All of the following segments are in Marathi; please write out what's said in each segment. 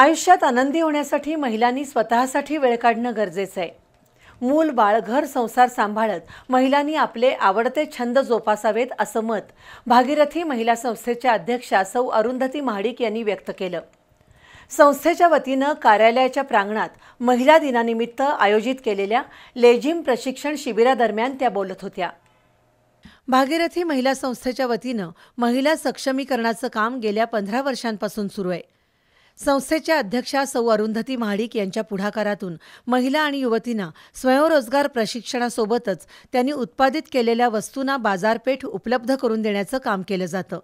आयुष्यात आनंदी होण्यासाठी महिलांनी स्वतःसाठी वेळ काढणं गरजेचं आहे. मूल बाळ घर संसार सांभाळत महिलांनी आपले आवडते छंद जोपासावेत असं मत भागीरथी महिला संस्थेच्या अध्यक्षा सौ अरुंधती महाडिक यांनी व्यक्त केलं. संस्थेच्या वतीनं कार्यालयाच्या प्रांगणात महिला दिनानिमित्त आयोजित केलेल्या लेझिम प्रशिक्षण शिबिरादरम्यान त्या बोलत होत्या. भागीरथी महिला संस्थेच्या वतीनं महिला सक्षमीकरणाचं काम गेल्या पंधरा वर्षांपासून सुरू आहे. संस्थेच्या अध्यक्षा सौ अरुंधती महाडिक यांच्या पुढाकारातून महिला आणि युवतींना स्वयंरोजगार प्रशिक्षणासोबतच त्यांनी उत्पादित केलेल्या वस्तूंना बाजारपेठ उपलब्ध करून देण्याचं काम केलं जातं.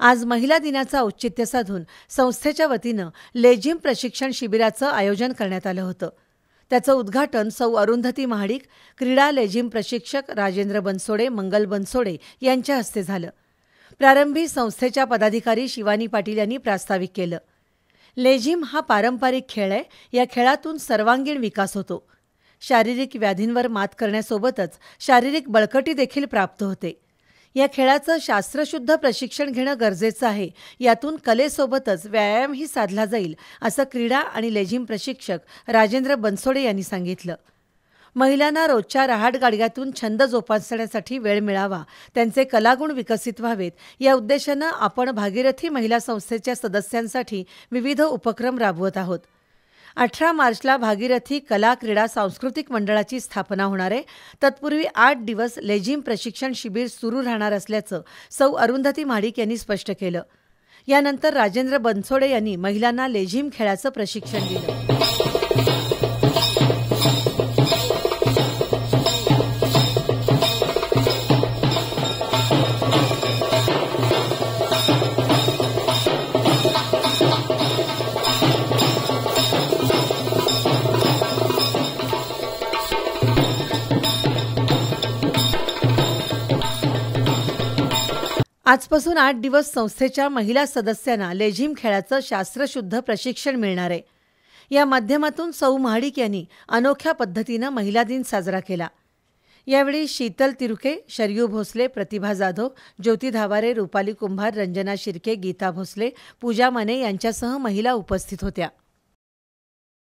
आज महिला दिनाचं औचित्य साधून संस्थेच्या वतीनं लेझिम प्रशिक्षण शिबिराचं आयोजन करण्यात आलं होतं. त्याचं उद्घाटन सौ अरुंधती महाडिक क्रीडा लेझिम प्रशिक्षक राजेंद्र बनसोडे मंगल बनसोडे यांच्या हस्ते झालं. प्रारंभी संस्थेच्या पदाधिकारी शिवानी पाटील यांनी प्रास्ताविक केलं. लेझिम हा पारंपरिक खेळ आहे. या खेळातून सर्वांगीण विकास होतो. शारीरिक व्याधींवर मात करण्यासोबतच शारीरिक बळकटी देखील प्राप्त होते. या खेळाचं शास्त्रशुद्ध प्रशिक्षण घेणं गरजेचं आहे. यातून कलेसोबतच व्यायामही साधला जाईल असं क्रीडा आणि लेझिम प्रशिक्षक राजेंद्र बनसोडे यांनी सांगितलं. महिलांना रोजच्या रहाटगाडग्यातून छंद जोपासण्यासाठी वेळ मिळावा. त्यांचे कलागुण विकसित व्हावेत. या उद्देशानं आपण भागीरथी महिला संस्थेच्या सदस्यांसाठी विविध उपक्रम राबवत आहोत. अठरा मार्चला भागीरथी कला क्रीडा सांस्कृतिक मंडळाची स्थापना होणार आहे. तत्पूर्वी आठ दिवस लेझिम प्रशिक्षण शिबिर सुरू राहणार असल्याचं सौ अरुंधती महाडिक यांनी स्पष्ट केलं. यानंतर राजेंद्र बनसोडे यांनी महिलांना लेझिम खेळाचं प्रशिक्षण दिलं. आजपासून आठ दिवस संस्थेच्या महिला सदस्यांना लेझिम खेळाचं शास्त्रशुद्ध प्रशिक्षण मिळणार आहे. या माध्यमातून सौ महाडिक यांनी अनोख्या पद्धतीनं महिला दिन साजरा केला. यावेळी शीतल तिरुके शरयू भोसले प्रतिभा जाधव ज्योती धावारे रुपाली कुंभार रंजना शिर्के गीता भोसले पूजा माने यांच्यासह महिला उपस्थित होत्या.